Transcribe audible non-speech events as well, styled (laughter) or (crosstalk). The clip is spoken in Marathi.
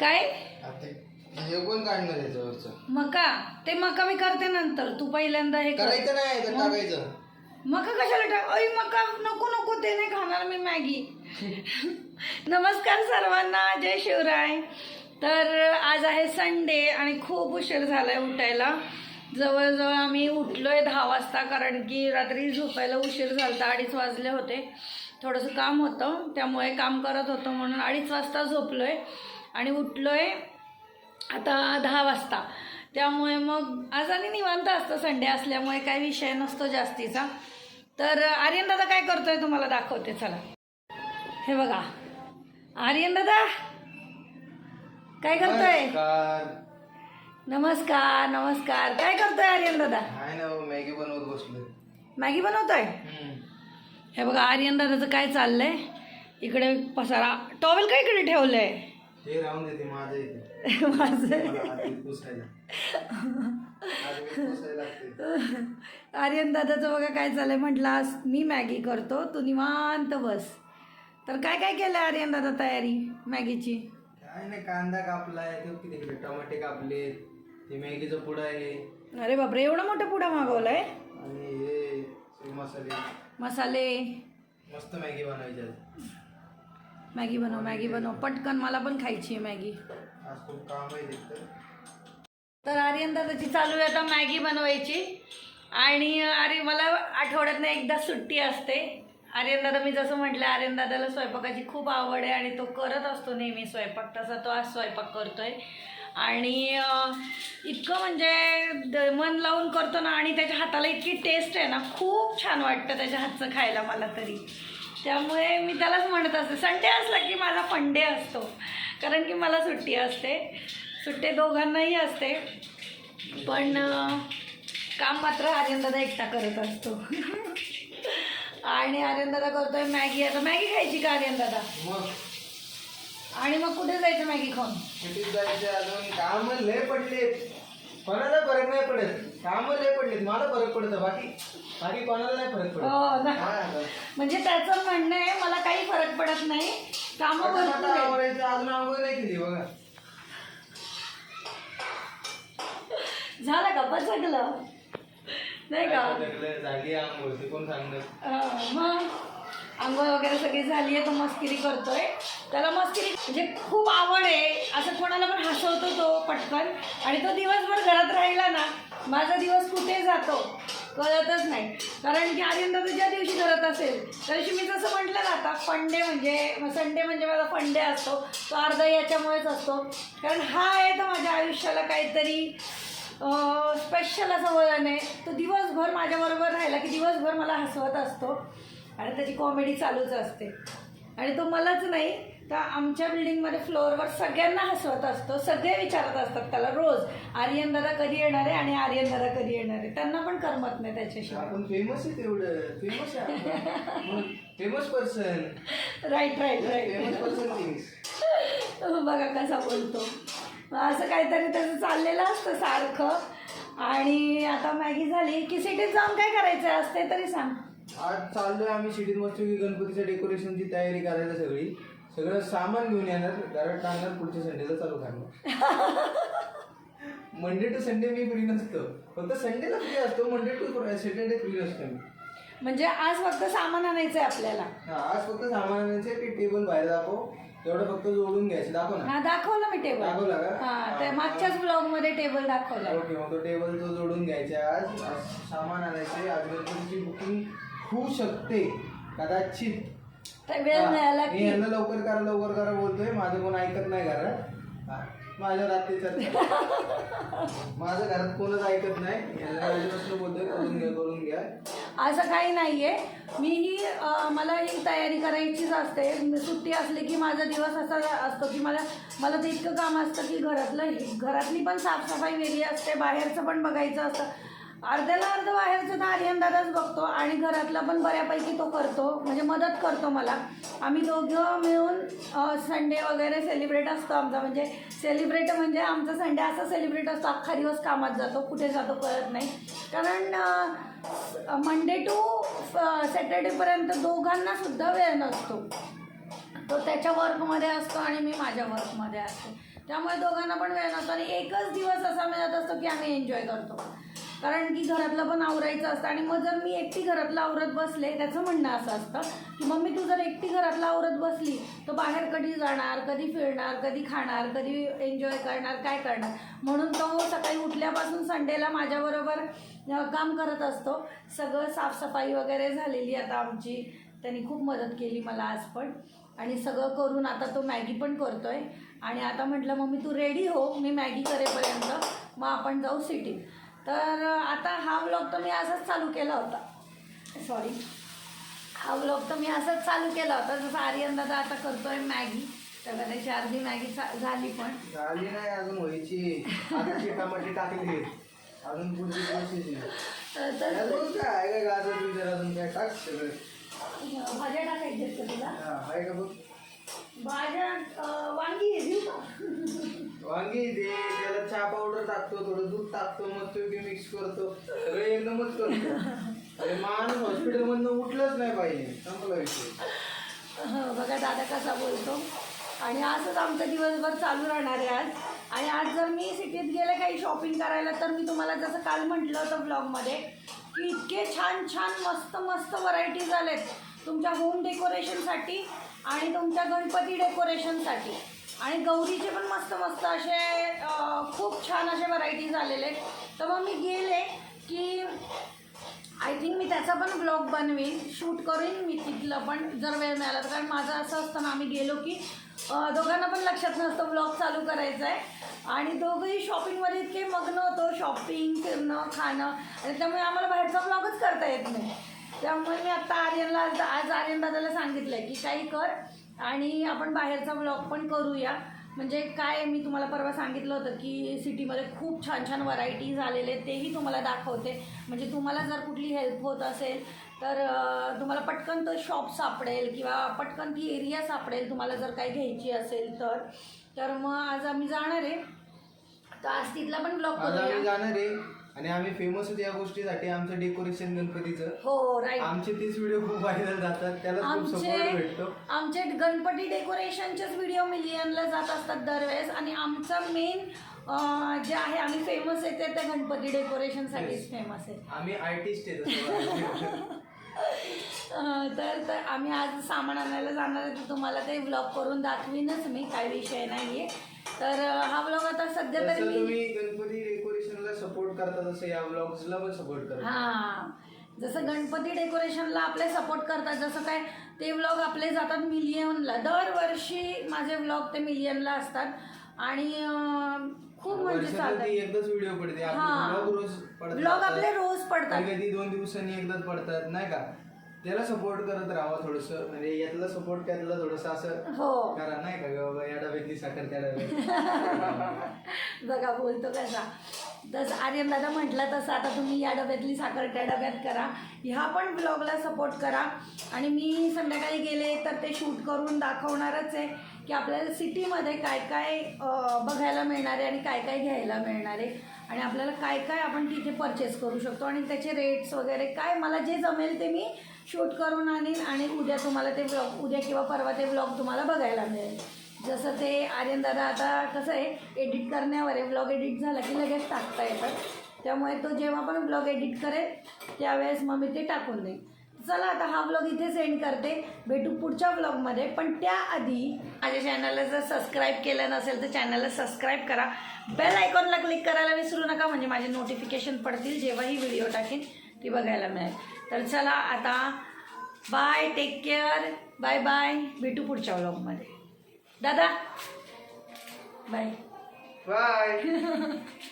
काय? आता हे कोण काढणार याच्यावरचं? मका. ते मका मी करते नंतर. तू पहिल्यांदा हे कर. करायचं नाही तर टाकायचं. मका कशाला टाक? अय मका नको नको ते नाही खाणार मी मॅगी. नमस्कार सर्वांना. जय शिवराय. तर आज आहे संडे आणि खूप उशीर झालाय उठायला. जवळजवळ आम्ही उठलोय दहा वाजता कारण की रात्री झोपायला उशीर झाला अडीच वाजले होते. थोडंसं काम होतं त्यामुळे काम करत होतो म्हणून अडीच वाजता झोपलोय आणि उठलोय आता दहा वाजता. त्यामुळे मग आज आणि निवांत असतं संडे असल्यामुळे काही विषय नसतो जास्तीचा. तर आर्यन दादा काय करतोय तुम्हाला दाखवते चला. हे बघा. आर्यन दादा काय करतोय? नमस्कार. नमस्कार काय करतोय आर्यन दादा? मॅगी बनवत बसलोय. मॅगी बनवतोय. हे बघा आर्यन दादाचं काय चाललंय? इकडे पसारा. टॉवेल काय इकडे ठेवलंय? ते राहून देते माझं इथे (laughs) माझं आर्यन दादाचं बघा काय चाललंय. म्हटलं आज मी मॅगी करतो. तू निवांत बस. तर काय काय केलं आर्यन दादा तयारी मॅगीची? काय नाही कांदा कापलाय. तिकडे टमाटे कापले ते मॅगीचं पुडा आहे. अरे बापरे एवढा मोठा पुडा मागवलाय? आणि हे मसाले मसाले मस्त मॅगी बनवायची आज. मॅगी बनव मॅगी बनव पटकन मला पण खायची आहे मॅगी आज खूप काम आहे तिथं तर आर्यन दादाची चालू आहे आता मॅगी बनवायची आणि अरे मला आठवड्यातनं एकदा सुट्टी असते आर्यन दादा मी जसं म्हटलं आर्यन दादाला स्वयंपाकाची खूप आवड आहे आणि तो करत असतो नेहमी स्वयंपाक तसा तो आज स्वयंपाक करतोय आणि इतकं म्हणजे द- मन लावून करतो ना आणि त्याच्या हाताला इतकी टेस्ट आहे ना खूप छान वाटतं त्याच्या हातचं खायला मला तरी. त्यामुळे मी त्यालाच म्हणत असते संडे असला की माझा फंडे असतो. कारण की मला सुट्टी असते. सुट्टे दोघांनाही असते. पण काम मात्र आर्यनदादा एकटा करत असतो. (laughs) आणि आर्यनदादा करतोय मॅगी. आता मॅगी खायची का आर्यनदादा? आणि मग कुठे जायचं मॅगी खाऊन? सिटीत जायचे अजून? काम लय पडले कोणाला फरक नाही पडत. काम लय पडले मला फरक पडतो बाकी बाकी कोणाला नाही फरक पडत. हो ना. आता? म्हणजे त्याचं म्हणणं आहे मला काही फरक पडत नाही. कामं आता भरपूर आता आहेत. आवडायचं अजून आंघोळ नाही केली बघा. झालं का? पचकलं नाही का? सगळं झाली आंघोळ ते कोण सांगणार अं, मग? आंघोळ वगैरे सगळी झाली आहे तो मस्किरी करतोय. त्याला मस्ती म्हणजे खूप आवड आहे. असं कोणाला पण हसवतो तो पटकन. आणि तो दिवसभर घरात राहिला ना माझा दिवस कुठे जातो कळतच नाही. कारण की आर्यनदा ज्या दिवशी करत असेल त्या दिवशी मी जसं म्हटलं ना आता फंडे म्हणजे संडे म्हणजे माझा फंडे असतो. तो अर्धा याच्यामुळेच असतो. कारण हा आहे तर माझ्या आयुष्याला काहीतरी स्पेशल असं वळण आहे. तो दिवसभर माझ्याबरोबर राहिला की दिवसभर मला हसवत असतो. आणि त्याची कॉमेडी चालूच असते. आणि तो मलाच नाही तर आमच्या बिल्डिंगमध्ये फ्लोअरवर सगळ्यांना हसवत असतो. सगळे विचारत असतात त्याला रोज आर्यन दादा कधी येणार आहे आणि आर्यन दादा कधी येणार आहे? त्यांना पण करमत नाही त्याच्याशिवाय. आपण फेमस आहे तेवढं फेमस आहे famous person right right right famous person things बघा कसा बोलतो. असं काहीतरी त्याचं चाललेलं असतं सारखं. आणि आता मॅगी झाली. की सिटीत जाऊन काय करायचं असते तरी सांग. आज चाललोय आम्ही सिटीत मस्त गणपतीच्या डेकोरेशनची तयारी करायला सगळी. सगळं सामान घेऊन येणार घरात टाकणार पुढच्या संडेला चालू करणार. मंडे टू संडे मी फ्री नसतो. फक्त संडेला फ्री असतो मंडे टू सॅटर्डे फ्री नसतो मी. म्हणजे आज फक्त सामान आणायचं आहे आपल्याला. हा आज फक्त सामान आणायचे ते टेबल बाहेर दाखव. तेवढं फक्त जोडून घ्यायचं. दाखव ना. हा दाखवलं मी टेबल दाखवला का? हा मागच्याच ब्लॉगमध्ये टेबल दाखवलं. ओके मग तो टेबल तो जोडून घ्यायचा आज. सामान आणायचे आज गणपतीची बुकिंग होऊ शकते. कदाचित. तर वेळ मिळाला मी की यांना लवकर करा लवकर करा बोलतोय. माझं कोण ऐकत नाही घरात. हा, माझ्या रात्रीच (laughs) माझं घरात कोणच ऐकत नाही. यांना आधीपासून बोलतोय करून घ्या करून घ्या. असं काही नाहीये. मीही अं, मला ही तयारी करायचीच असते. मी सुट्टी असली की माझा दिवस असा असतो की मला मला ते इतकं काम असतं की घरातलं घरातली पण साफसफाई वेगळी असते. बाहेरचं पण बघायचं असतं. अर्ध्याला अर्ध बाहेरचं तर आर्यन दादाच बघतो आणि घरातला पण बऱ्यापैकी तो करतो म्हणजे मदत करतो मला. आम्ही दोघं मिळून संडे वगैरे सेलिब्रेट असतो आमचा. म्हणजे सेलिब्रेट म्हणजे आमचा संडे असा सेलिब्रेट असतो अख्खा दिवस कामात जातो कुठे जातो कळत नाही. कारण मंडे टू सॅटर्डेपर्यंत दोघांना सुद्धा वेळ नसतो. तो त्याच्या वर्कमध्ये असतो आणि मी माझ्या वर्कमध्ये असते. त्यामुळे दोघांना पण वेळ नसतो आणि एकच दिवस असा मिळत असतो की आम्ही एन्जॉय करतो. कारण की घरातलं पण आवरायचं असतं. आणि मग जर मी एकटी घरातलं आवरत बसले त्याचं म्हणणं असं असतं की मम्मी तू जर एकटी घरातलं आवरत बसली तर बाहेर कधी जाणार कधी फिरणार कधी खाणार कधी एन्जॉय करणार काय करणार? म्हणून तो सकाळी उठल्यापासून संडेला माझ्याबरोबर काम करत असतो. सगळं साफसफाई वगैरे झालेली आता आमची. त्यांनी खूप मदत केली मला आज पण. आणि सगळं करून आता तो मॅगी पण करतोय. आणि आता म्हटलं मम्मी तू रेडी हो? मी मॅगी करेपर्यंत. मग आपण जाऊ सिटीत. तर आता हा व्लॉग तर मी असाच चालू केला होता. सॉरी हा व्लॉग तर मी असंच चालू केला होता. जसं आर्यन दादा आता करतोय मॅगी. तर त्याची अर्धी मॅगी झाली पण. झाली नाही अजून व्हायची टमाटे टाकली. अजून पुढची प्रोसेस अजून काय गाजर बिजर अजून काय? टाक सगळं. भाज्या का तुला? हा आहे का बघ. भाज्या वांगी का? वांगी दे त्याला चहा पावडर टाकतो थोडं दूध टाकतो मस्त मिक्स करतो. सगळं एकदमच करतो. अरे माणूस हॉस्पिटल मधनं उठलंच नाही पाहिजे. संपला विषय. हं, बघा दादा कसा बोलतो. आणि असंच आमचं दिवसभर चालू राहणार आहे आज. आणि आज जर मी सिटीत गेले काही शॉपिंग करायला तर मी तुम्हाला जसं काल म्हटलं होतं ब्लॉगमध्ये की इतके छान छान मस्त मस्त व्हरायटीज आलेत तुमच्या होम डेकोरेशनसाठी आणि तुमच्या गणपती डेकोरेशनसाठी आणि गौरीचे पण मस्त मस्त असे खूप छान असे व्हरायटीज आलेले आहेत. तर मग मी गेले की आय थिंक मी त्याचा पण ब्लॉग बनवीन. शूट करीन मी तिथलं पण जर वेळ मिळाला तर. कारण माझं असं असतं ना आम्ही गेलो की दोघांना पण लक्षात नसतं ब्लॉग चालू करायचा आहे आणि दोघंही शॉपिंगमध्ये इतके मग्न होतो शॉपिंग फिरणं खाणं. आणि त्यामुळे आम्हाला बाहेरचा ब्लॉगच करता येत नाही. त्यामुळे मी आत्ता आर्यनला आज आज आर्यन दादाला सांगितलं आहे की काही कर आणि आपण बाहेरचा ब्लॉग पण करूया. म्हणजे काय मी तुम्हाला परवा सांगितलं होतं की सिटीमध्ये खूप छान छान व्हरायटीज आलेले आहेत तेही तुम्हाला दाखवते. म्हणजे तुम्हाला जर कुठली हेल्प होत असेल तर तुम्हाला पटकन तो शॉप सापडेल किंवा पटकन ती एरिया सापडेल तुम्हाला जर काही घ्यायची असेल तर. तर मग आज आम्ही जाणार आहे. तर आज तिथला पण करूया जाणार आहे. आणि आम्ही फेमस होतो या गोष्टीसाठी आमचं डेकोरेशन गणपतीचं. हो राईट आमचे तीच व्हिडिओ खूप व्हायरल जातात त्याला खूप सपोर्ट आमचे भेटतो. आमचे गणपती डेकोरेशनचेच व्हिडिओ मिलियनला जात असतात दरवेळेस. आणि आमचं मेन जे आहे आम्ही फेमस आहे ते त्या गणपती डेकोरेशनसाठीच फेमस आहे. आम्ही आर्टिस्ट आहे अं, (laughs) तर तर आम्ही आज सामान आणायला जाणार आहे. तर तुम्हाला ते ब्लॉग करून दाखवीनच मी काय विषय नाही आहे तर अं, हा ब्लॉग आता सध्या तरी मी तुम्ही गणपती सपोर्ट करता तसं या ब्लॉग्सला पण सपोर्ट करा हां. जसं गणपती डेकोरेशनला आपले सपोर्ट करतात जसं काय ते व्लॉग आपले जातात मिलियनला दरवर्षी माझे व्लॉग ते मिलियनला असतात. आणि अं, खूखूप म्हणजे वर्षातून ती चालतात एकदाच व्हिडिओ पडते. हा. ब्लॉग रोज पडतात. आपले रोज पडतात. कधी दोन दिवसांनी एकदाच पडतात नाही का? त्याला सपोर्ट करत राहावं थोडस. म्हणजे यातला सपोर्ट त्यातला थोडस असं हो. करा नाही का? ग बाबा या डब्यातली साखर त्या डब्यात. (laughs) बघा बोलतो कसा. तसं आर्यन दादा म्हटलं तसं आता तुम्ही या डब्यातली साखर त्या डब्यात करा. ह्या पण ब्लॉगला सपोर्ट करा. आणि मी संध्याकाळी गेले तर ते शूट करून दाखवणारच आहे की आपल्याला सिटीमध्ये काय काय अं, बघायला मिळणार आहे आणि काय काय घ्यायला मिळणार आहे. आणि आपल्याला काय काय आपण तिथे परचेस करू शकतो. आणि त्याचे रेट्स वगैरे काय मला जे जमेल ते मी शूट करून आणीन आणि उद्या तुम्हाला ते ब्लॉग उद्या किंवा परवा ते ब्लॉग तुम्हाला बघायला मिळेल. जसं ते आर्यन दादा आता कसं आहे एडिट करण्यावर आहे. ब्लॉग एडिट झाला की लगेच टाकता येतं. त्यामुळे तो जेव्हा पण ब्लॉग एडिट करेल त्यावेळेस मग मी ते टाकून देईन. चला आता हा ब्लॉग इथे सेंड करते. भेटू पुढच्या ब्लॉगमध्ये पण त्याआधी माझ्या चॅनलला जर सबस्क्राईब केलं नसेल तर चॅनलला सबस्क्राईब करा. बेल आयकॉनला क्लिक करायला विसरू नका म्हणजे माझे नोटिफिकेशन पडतील जेव्हाही व्हिडिओ टाकेन. ती बघायला मिळेल. तर चला आता bye take care bye bye भेटू पुढच्या ब्लॉगमध्ये दादा बाय बाय (laughs)